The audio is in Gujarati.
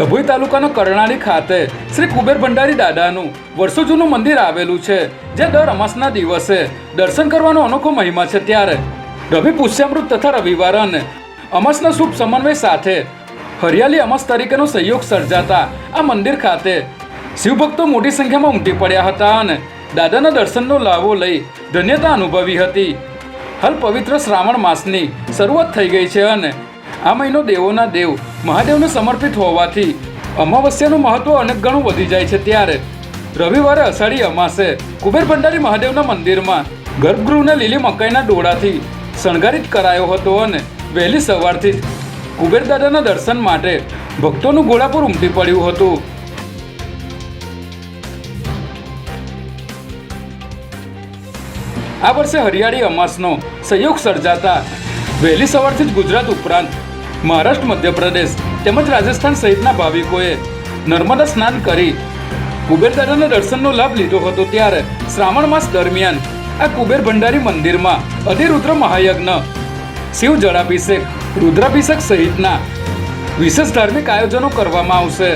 ડભોઈ તાલુકાના કરણાળી ખાતે શ્રી કુબેર ભંડારી દાદાનું વર્ષો જૂનું મંદિર આવેલું છે, જે દર અમાસના દિવસે દર્શન કરવાનો અનોખો મહિમા છે ત્યારે. રવિ પુષ્યામૃત તથા રવિવાર અને અમાસના શુભ સમન્વય સાથે હરિયાળી અમાસ તરીકેનો સહયોગ સર્જાતા આ મંદિર ખાતે શિવભક્તો મોટી સંખ્યામાં ઉમટી પડ્યા હતા અને દાદાના દર્શનનો લાવો લઈ ધન્યતા અનુભવી હતી. હાલ પવિત્ર શ્રાવણ માસની શરૂઆત થઈ ગઈ છે અને આ મહિનો દેવોના દેવ મહાદેવને સમર્પિત હોવાથી અમાવસ્યાનું મહત્વ અનેક ગણું વધી જાય છે ત્યારે. રવિવારે અષાઢી અમાસે કુબેર ભંડારી મહાદેવના મંદિરમાં ગર્ભગૃહને લીલી મકાઈના ડોળાથી શણગારિત કરાયો હતો અને વહેલી સવારથી જ કુબેર દાદાના દર્શન માટે ભક્તોનું ઘોડાપુર ઉમટી પડ્યું હતું. આ વર્ષે હરિયાળી અમાસનો સંયોગ સર્જાતા વહેલી સવારથી જ ગુજરાત ઉપરાંત મહારાષ્ટ્ર, મધ્યપ્રદેશ તેમજ રાજસ્થાન સહિતના ભાવિકોએ નર્મદા સ્નાન કરી કુબેર દાદાના દર્શનનો લાભ લીધો હતો ત્યારે શ્રાવણ માસ દરમિયાન આ કુબેર ભંડારી મંદિરમાં અધિરુદ્ર મહાયજ્ઞ, શિવ જળાભિષેક, રુદ્રાભિષેક સહિતના વિશેષ ધાર્મિક આયોજનો કરવામાં આવશે.